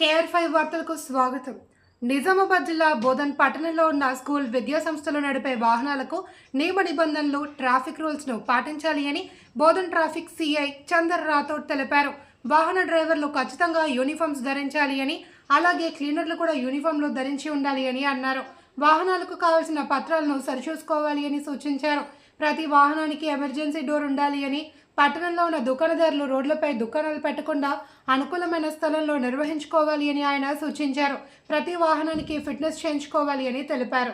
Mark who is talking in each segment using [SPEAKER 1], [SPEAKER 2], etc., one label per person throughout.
[SPEAKER 1] KR five వార్తలకు స్వాగతం. నిజామాబాద్ జిల్లా బోధన్ పట్టణంలో ఉన్న స్కూల్ విద్యా సంస్థలు నడిపే వాహనాలకు నియమ నిబంధనలు ట్రాఫిక్ రూల్స్ను పాటించాలి అని బోధన్ ట్రాఫిక్ సిఐ చందర్ రాథోడ్ తెలిపారు. వాహన డ్రైవర్లు ఖచ్చితంగా యూనిఫామ్స్ ధరించాలి అని అలాగే క్లీనర్లు కూడా యూనిఫామ్లు ధరించి ఉండాలి అని అన్నారు. వాహనాలకు కావాల్సిన పత్రాలను సరిచూసుకోవాలి అని సూచించారు. ప్రతి వాహనానికి ఎమర్జెన్సీ డోర్ ఉండాలి అని పట్టణంలో ఉన్న దుకాణదారులు రోడ్లపై దుకాణాలు పెట్టకుండా అనుకూలమైన స్థలంలో నిర్వహించుకోవాలి అని ఆయన సూచించారు. ప్రతి వాహనానికి ఫిట్నెస్ చేయించుకోవాలి అని తెలిపారు.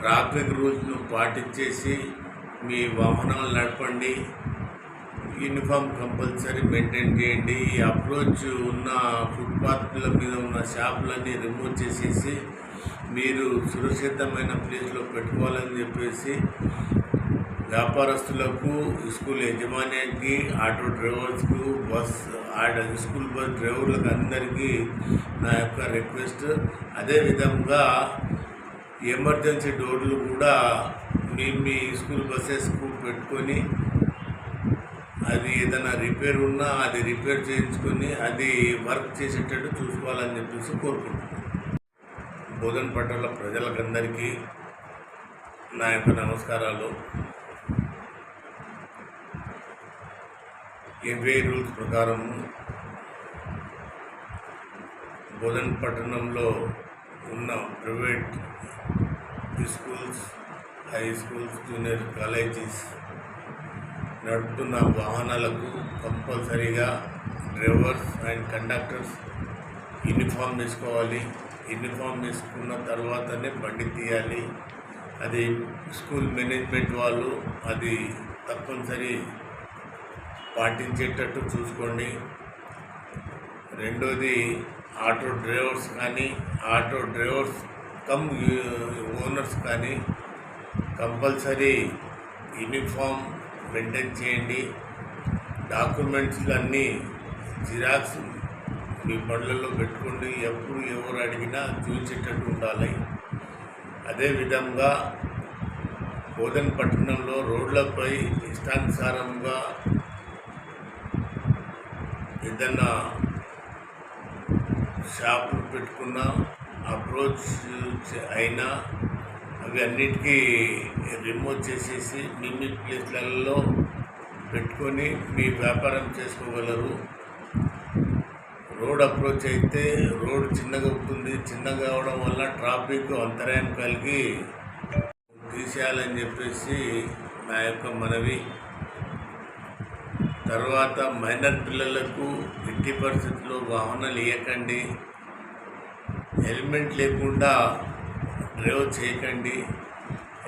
[SPEAKER 2] ట్రాఫిక్ రూల్స్ను పాటించేసి మీ వాహనాలు నడపండి. యూనిఫామ్ కంపల్సరీ మెయింటైన్ చేయండి. ఈ అప్రోచ్ ఉన్న ఫుట్పాత్ల మీద ఉన్న షాపులన్నీ రిమూవ్ చేసేసి మీరు సురక్షితమైన ప్లేస్లో పెట్టుకోవాలని చెప్పేసి వ్యాపారస్తులకు స్కూల్ యజమాన్యానికి ఆటో డ్రైవర్స్కు బస్ స్కూల్ బస్ డ్రైవర్లకు అందరికీ నా యొక్క రిక్వెస్ట్. అదేవిధంగా ఎమర్జెన్సీ డోర్లు కూడా మీ మీ స్కూల్ బస్సెస్కు పెట్టుకొని అది ఏదైనా రిపేర్ ఉన్నా అది రిపేర్ చేయించుకొని అది వర్క్ చేసేటట్టు చూసుకోవాలని చెప్పేసి కోరుకుంటున్నాను. బోధన పట్టణ ప్రజలకందరికీ నా యొక్క నమస్కారాలు. ఎన్వే రూల్స్ ప్రకారం బోధన్ పట్టణంలో ఉన్న private schools high schools junior colleges నడుపుతున్న వాహనాలకు కంపల్సరీగా డ్రైవర్స్ అండ్ కండక్టర్స్ యూనిఫామ్ వేసుకోవాలి. యూనిఫామ్ వేసుకున్న తర్వాతనే బండి తీయాలి. అది స్కూల్ మేనేజ్మెంట్ వాళ్ళు అది తప్పనిసరి పాటించేటట్టు చూసుకోండి. రెండోది ఆటో డ్రైవర్స్ కానీ ఆటో డ్రైవర్స్ కమ్ ఓనర్స్ కానీ కంపల్సరీ యూనిఫామ్ మెయింటైన్ చేయండి. డాక్యుమెంట్స్ అన్నీ జిరాక్స్ మీ బండ్లలో పెట్టుకోండి. ఎప్పుడు ఎవరు అడిగినా చూసేటట్టు ఉండాలి. అదేవిధంగా బోధన్ పట్టణంలో రోడ్లపై ఇష్టానుసారంగా ఏదన్నా షాపులు పెట్టుకున్నా అప్రోచ్ అయినా అవి అన్నిటికీ రిమూవ్ చేసేసి మీ మీ ప్లేస్లలో పెట్టుకొని మీ వ్యాపారం చేసుకోగలరు. రోడ్ అప్రోచ్ అయితే రోడ్ చిన్నగా ఉంటుంది చిన్నగా అవడం వల్ల ట్రాఫిక్ అంతరాయం కలిగి తీసేయాలని చెప్పేసి నా యొక్క మనవి. తర్వాత మైనర్ పిల్లలకు ఎట్టి పరిస్థితుల్లో వాహనాలు ఇవ్వకండి హెల్మెట్ లేకుండా డ్రైవ్ చేయకండి.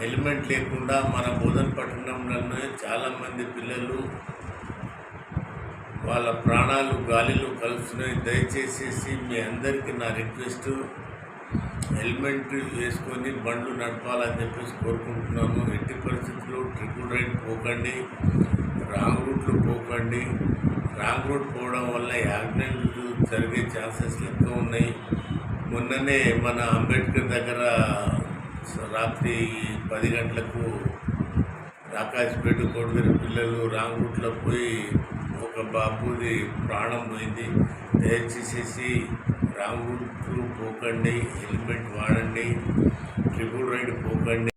[SPEAKER 2] హెల్మెట్ లేకుండా మన బోధన పట్టణంలోనే చాలామంది పిల్లలు వాళ్ళ ప్రాణాలు గాలిలో కలుస్తున్నాయి. దయచేసి మీ అందరికీ నా రిక్వెస్ట్. హెల్మెట్ వేసుకొని బండ్లు నడపాలని చెప్పేసి కోరుకుంటున్నాను ఎట్టి పరిస్థితుల్లో ట్రిపుల్ రైడ్ పోకండి రాంగ్ రూట్లు పోకండి. రాంగ్ రూట్ పోవడం వల్ల యాక్సిడెంట్లు జరిగే ఛాన్సెస్ ఎక్కువ ఉన్నాయి. మొన్ననే మన అంబేద్కర్ దగ్గర రాత్రి పది గంటలకు రాకాశపేట కోడిగిరి పిల్లలు రాంగ్ రూట్లో పోయి ఒక బాబుది ప్రాణం పోయింది. దయచేసేసి రాంగ్ రూట్ పోకండి హెల్మెట్ వాడండి ట్రిపుల్ రైడ్ పోకండి.